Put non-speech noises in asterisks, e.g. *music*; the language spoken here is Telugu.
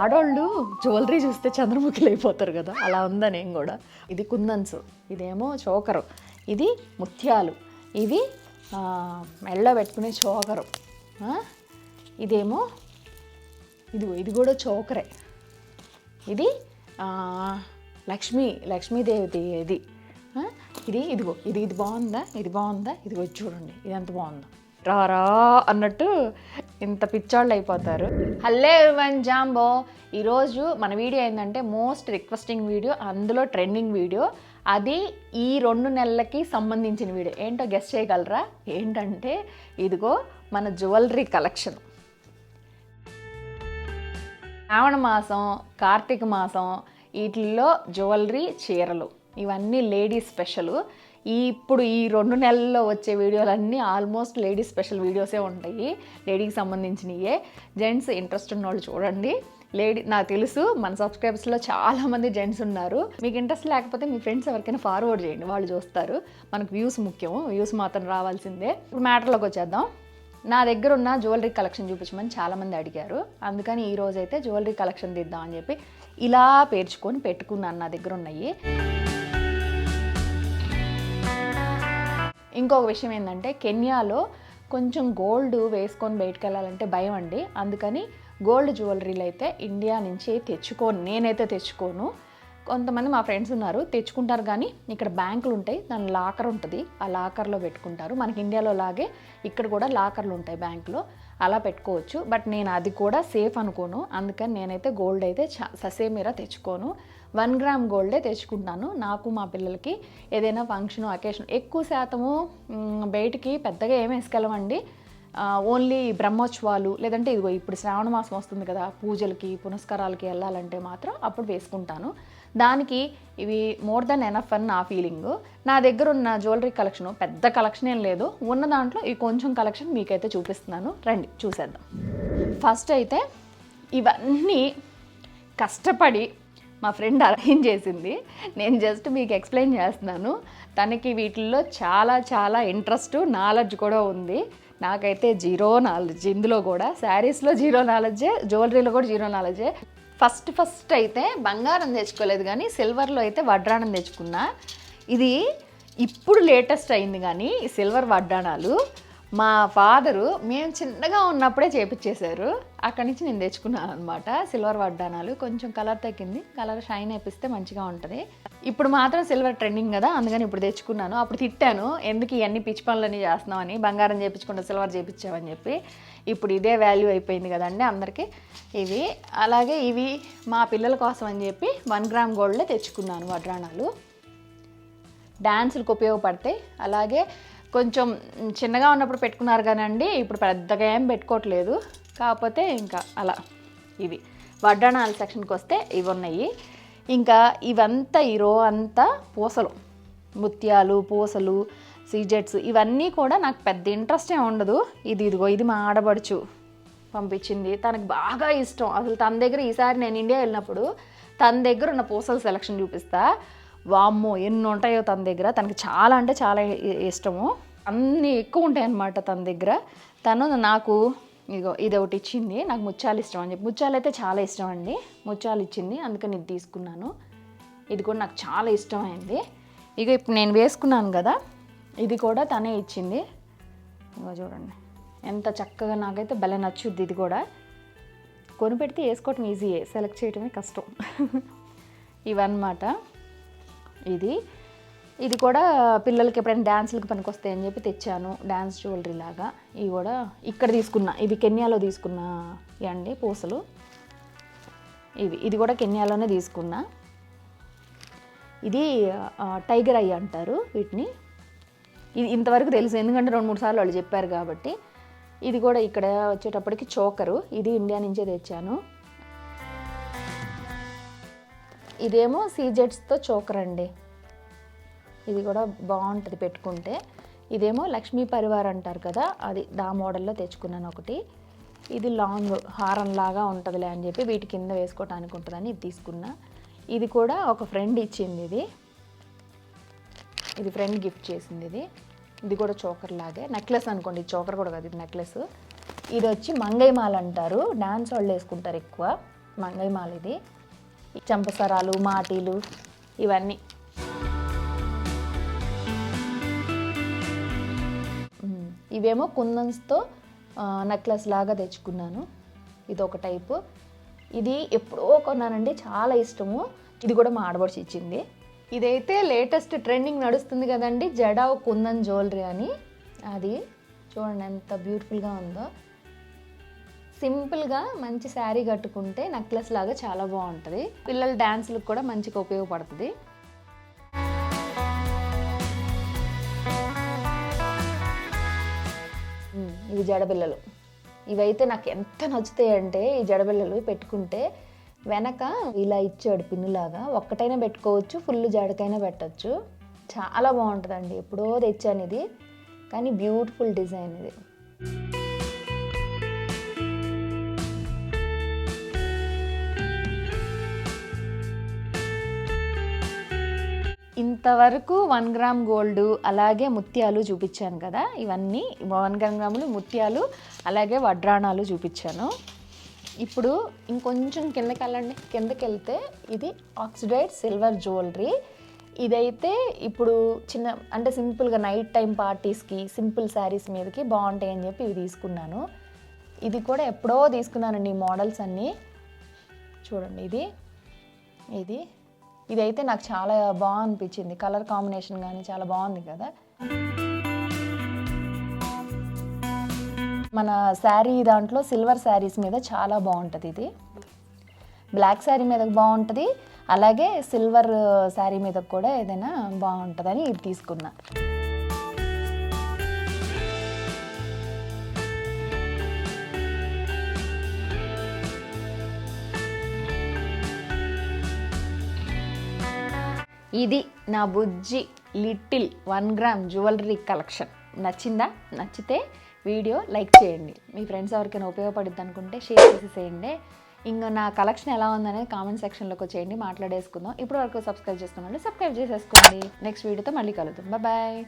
ఆడోళ్ళు జ్యువెలరీ చూస్తే చంద్రముఖిలు అయిపోతారు కదా. అలా ఉందా నేను కూడా? ఇది కుందన్స్ ఇదేమో చోకరు ఇది ముత్యాలు ఇది మెళ్ళ మెడలో పెట్టుకునే చోకరు ఇదేమో ఇదిగో ఇది కూడా చోకరే. ఇది లక్ష్మీ లక్ష్మీదేవి ఇది ఇది ఇదిగో ఇది ఇది బాగుందా? ఇది బాగుందా? ఇదిగో చూడండి ఇది ఎంత బాగుందా. రా రా అన్నట్టు ఇంత పిచ్చోళ్ళు అయిపోతారు. హల్లే వన్ జాంబో. ఈరోజు మన వీడియో ఏంటంటే మోస్ట్ రిక్వెస్టింగ్ వీడియో అందులో ట్రెండింగ్ వీడియో. అది ఈ రెండు నెలలకి సంబంధించిన వీడియో. ఏంటో గెస్ట్ చేయగలరా? ఏంటంటే ఇదిగో మన జ్యువెలరీ కలెక్షన్. శ్రావణ మాసం కార్తీక మాసం వీటిల్లో జ్యువెలరీ చీరలు. ఇవన్నీ లేడీస్ స్పెషల్. ఈ ఇప్పుడు ఈ రెండు నెలల్లో వచ్చే వీడియోలన్నీ ఆల్మోస్ట్ లేడీస్ స్పెషల్ వీడియోసే ఉంటాయి. లేడీకి సంబంధించినవే జెంట్స్ ఇంట్రెస్ట్ ఉన్న వాళ్ళు చూడండి. లేడీ నాకు తెలుసు మన సబ్స్క్రైబర్స్లో చాలామంది జెంట్స్ ఉన్నారు. మీకు ఇంట్రెస్ట్ లేకపోతే మీ ఫ్రెండ్స్ ఎవరికైనా ఫార్వర్డ్ చేయండి వాళ్ళు చూస్తారు. మనకు వ్యూస్ ముఖ్యం వ్యూస్ మాత్రం రావాల్సిందే. ఇప్పుడు మ్యాటర్లోకి వచ్చేద్దాం. నా దగ్గర ఉన్న జ్యువెలరీ కలెక్షన్ చూపించమని చాలామంది అడిగారు. అందుకని ఈ అయితే జ్యువెలరీ కలెక్షన్ తీద్దాం అని చెప్పి ఇలా పేర్చుకొని పెట్టుకున్నాను నా దగ్గర ఉన్నాయి. ఇంకొక విషయం ఏంటంటే కెన్యాలో కొంచెం గోల్డ్ వేసుకొని బయటకు వెళ్ళాలంటే భయం అండి. అందుకని గోల్డ్ జ్యువెలరీలు అయితే ఇండియా నుంచి తెచ్చుకోను నేనైతే తెచ్చుకోను. కొంతమంది మా ఫ్రెండ్స్ ఉన్నారు తెచ్చుకుంటారు కానీ ఇక్కడ బ్యాంకులు ఉంటాయి దాని లాకర్ ఉంటుంది ఆ లాకర్లో పెట్టుకుంటారు. మనకి ఇండియాలో లాగే ఇక్కడ కూడా లాకర్లు ఉంటాయి బ్యాంకులో అలా పెట్టుకోవచ్చు. బట్ నేను అది కూడా సేఫ్ అనుకోను. అందుకని నేనైతే గోల్డ్ అయితే చా- ససేమిరా తెచ్చుకోను. వన్ గ్రామ్ గోల్డే తెచ్చుకుంటాను నాకు మా పిల్లలకి ఏదైనా ఫంక్షన్ అకేషన్ ఎక్కువ శాతము బయటికి పెద్దగా ఏం వేసుకెళ్ళమండి ఓన్లీ బ్రహ్మోత్సవాలు లేదంటే ఇదిగో ఇప్పుడు శ్రావణ మాసం వస్తుంది కదా పూజలకి పునస్కారాలకి వెళ్ళాలంటే మాత్రం అప్పుడు వేసుకుంటాను. దానికి ఇవి మోర్ దెన్ ఎనఫ్ అని నా ఫీలింగ్. నా దగ్గర ఉన్న జ్యువెలరీ కలెక్షన్ పెద్ద కలెక్షన్ ఏం లేదు. ఉన్న దాంట్లో ఈ కొంచెం కలెక్షన్ మీకైతే చూపిస్తున్నాను. రండి చూసేద్దాం. ఫస్ట్ అయితే ఇవన్నీ కష్టపడి మా ఫ్రెండ్ అరేంజ్ చేసింది. నేను జస్ట్ మీకు ఎక్స్ప్లెయిన్ చేస్తున్నాను. తనకి వీటిల్లో చాలా చాలా ఇంట్రెస్ట్ నాలెడ్జ్ కూడా ఉంది. నాకైతే జీరో నాలెడ్జ్. ఇందులో కూడా శారీస్లో జీరో నాలెడ్జే జ్యువెలరీలో కూడా జీరో నాలెడ్జే. ఫస్ట్ ఫస్ట్ అయితే బంగారం తెచ్చుకోలేదు కానీ సిల్వర్లో అయితే వడ్రాణం తెచ్చుకున్నా. ఇది ఇప్పుడు లేటెస్ట్ అయింది కానీ సిల్వర్ వడ్డాణాలు మా ఫాదరు మేము చిన్నగా ఉన్నప్పుడే చేపించేశారు అక్కడి నుంచి నేను తెచ్చుకున్నాను అనమాట సిల్వర్ వడ్డానాలు కొంచెం కలర్ తగ్గింది. కలర్ షైన్ వేపిస్తే మంచిగా ఉంటుంది. ఇప్పుడు మాత్రం సిల్వర్ ట్రెండింగ్ కదా అందుకని ఇప్పుడు తెచ్చుకున్నాను. అప్పుడు తిట్టాను ఎందుకు ఇవన్నీ పిచ్చి పనులన్నీ చేస్తున్నామని బంగారం చేపించకుండా సిల్వర్ చేపించామని చెప్పి. ఇప్పుడు ఇదే వాల్యూ అయిపోయింది కదండి అందరికీ. ఇవి అలాగే ఇవి మా పిల్లల కోసం అని చెప్పి వన్ గ్రామ్ గోల్డ్లే తెచ్చుకున్నాను వడ్రాణాలు డ్యాన్సులకు ఉపయోగపడతాయి. అలాగే కొంచెం చిన్నగా ఉన్నప్పుడు పెట్టుకున్నారు కానండి ఇప్పుడు పెద్దగా ఏం పెట్టుకోవట్లేదు. కాకపోతే ఇంకా అలా ఇవి. వడ్డాణాల సెక్షన్కి వస్తే ఇవి ఉన్నాయి. ఇంకా ఇవంతా ఈ రో అంతా పూసలు. ముత్యాలు పూసలు సీజెట్స్ ఇవన్నీ కూడా నాకు పెద్ద ఇంట్రెస్ట్ ఉండదు. ఇది ఇదిగో ఇది మా ఆడబడుచు పంపించింది. తనకు బాగా ఇష్టం. అసలు తన దగ్గర ఈసారి నేను ఇండియా వెళ్ళినప్పుడు తన దగ్గర ఉన్న పూసల సెలక్షన్ చూపిస్తా. వామ్మో ఎన్ని ఉంటాయో తన దగ్గర. తనకి చాలా అంటే చాలా ఇష్టము. అన్నీ ఎక్కువ ఉంటాయి అన్నమాట తన దగ్గర. తను నాకు ఇదిగో ఇది ఒకటి ఇచ్చింది. నాకు ముత్యాలు ఇష్టం అని చెప్పి. ముత్యాలు అయితే చాలా ఇష్టం అండి. ముత్యాలు ఇచ్చింది. అందుకని ఇది తీసుకున్నాను. ఇది కూడా నాకు చాలా ఇష్టమైంది. ఇక ఇప్పుడు నేను వేసుకున్నాను కదా. ఇది కూడా తనే ఇచ్చింది. ఇగో చూడండి. ఎంత చక్కగా నాకైతే భలే నచ్చుద్ది ఇది కూడా. కొనిపెడితే వేసుకోవటం ఈజీయే సెలెక్ట్ చేయటమే కష్టం. *laughs* ఇవన్నమాట. ఇది. ఇది కూడా పిల్లలకి ఎప్పుడైనా డ్యాన్సులకు పనికొస్తాయి అని చెప్పి తెచ్చాను. డ్యాన్స్ జ్యువెలరీ లాగా. ఇవి కూడా ఇక్కడ తీసుకున్నా. ఇవి కెన్యాలో తీసుకున్నా అండి పూసలు. ఇవి. ఇది కూడా కెన్యాలోనే తీసుకున్నా. ఇది టైగర్ ఐ అంటారు వీటిని. ఇది ఇంతవరకు తెలుసు. ఎందుకంటే రెండు మూడు సార్లు వాళ్ళు చెప్పారు కాబట్టి. ఇది కూడా ఇక్కడ వచ్చేటప్పటికి చోకరు. ఇది ఇండియా నుంచే తెచ్చాను. ఇదేమో సీజెట్స్తో చోకర్ అండి ఇది కూడా బాగుంటుంది పెట్టుకుంటే. ఇదేమో లక్ష్మీ పరివార్ అంటారు కదా అది దా మోడల్లో తెచ్చుకున్నాను ఒకటి. ఇది లాంగ్ హారం లాగా ఉంటుందిలే అని చెప్పి వీటి కింద వేసుకోవటానికి ఉంటుందని ఇది తీసుకున్నా. ఇది కూడా ఒక ఫ్రెండ్ ఇచ్చింది ఇది. ఇది ఫ్రెండ్ గిఫ్ట్ చేసింది ఇది. ఇది కూడా చోకర్ లాగే నెక్లెస్ అనుకోండి చోకర్ కూడా కాదు ఇది నెక్లెస్. ఇది వచ్చి మంగైమాల అంటారు. డాన్స్ వాళ్ళు వేసుకుంటారు ఎక్కువ. మంగళమాల ఇది. చంపసరాలు మాటీలు ఇవన్నీ. ఇవేమో కుందన్స్తో నెక్లెస్ లాగా తెచ్చుకున్నాను. ఇది ఒక టైపు. ఇది ఎప్పుడో కొన్నానండి చాలా ఇష్టము. ఇది కూడా మా ఆడబడిచి ఇచ్చింది. ఇదైతే లేటెస్ట్ ట్రెండింగ్ నడుస్తుంది కదండి జడావ్ కుందన్ జ్యువెలరీ అని. అది చూడండి ఎంత బ్యూటిఫుల్గా ఉందో. సింపుల్గా మంచి శారీ కట్టుకుంటే నెక్లెస్ లాగా చాలా బాగుంటుంది. పిల్లల డ్యాన్స్లకు కూడా మంచిగా ఉపయోగపడుతుంది. ఇవి జడబిల్లలు ఇవైతే నాకు ఎంత నచ్చుతాయి అంటే ఈ జడబిల్లలు పెట్టుకుంటే వెనక ఇలా ఇచ్చాడు పిన్నులాగా ఒక్కటైనా పెట్టుకోవచ్చు ఫుల్ జడకైనా పెట్టచ్చు. చాలా బాగుంటుందండి. ఎప్పుడో తెచ్చాను ఇది. కానీ బ్యూటిఫుల్ డిజైన్ ఇది. ఇంతవరకు వన్ గ్రామ్ గోల్డ్ అలాగే ముత్యాలు చూపించాను కదా ఇవన్నీ వన్ గ్రాములు ముత్యాలు అలాగే వడ్రాణాలు చూపించాను. ఇప్పుడు ఇంకొంచెం కిందకి వెళ్ళండి. కిందకి వెళ్తే ఇది ఆక్సిడైడ్ సిల్వర్ జ్యువెలరీ. ఇదైతే ఇప్పుడు చిన్న అంటే సింపుల్గా నైట్ టైం పార్టీస్కి సింపుల్ శారీస్ మీదకి బాగుంటాయి అని చెప్పి ఇవి తీసుకున్నాను. ఇది కూడా ఎప్పుడో తీసుకున్నానండి ఈ మోడల్స్ అన్నీ. చూడండి ఇది ఇది. ఇదైతే నాకు చాలా బాగా అనిపించింది కలర్ కాంబినేషన్ కానీ చాలా బాగుంది కదా. మన శారీ దాంట్లో సిల్వర్ శారీస్ మీద చాలా బాగుంటుంది ఇది. బ్లాక్ శారీ మీద బాగుంటుంది. అలాగే సిల్వర్ శారీ మీద కూడా ఏదైనా బాగుంటుందని ఇది తీసుకున్నా. ఇది నా బుజ్జి little one gram jewellery collection. నచ్చిందా? నచ్చితే వీడియో లైక్ చేయండి. మీ ఫ్రెండ్స్ ఎవరికైనా ఉపయోగపడుద్ది అనుకుంటే షేర్ చేసేసేయండి ఇంకా నా కలెక్షన్ ఎలా ఉందనేది కామెంట్ సెక్షన్లోకి వచ్చేయండి మాట్లాడేసుకుందాం. ఇప్పుడు వరకు సబ్స్క్రైబ్ చేసుకున్నాను సబ్స్క్రైబ్ చేసేసుకోండి. నెక్స్ట్ వీడియోతో మళ్ళీ కలుద్దాం. బాయ్.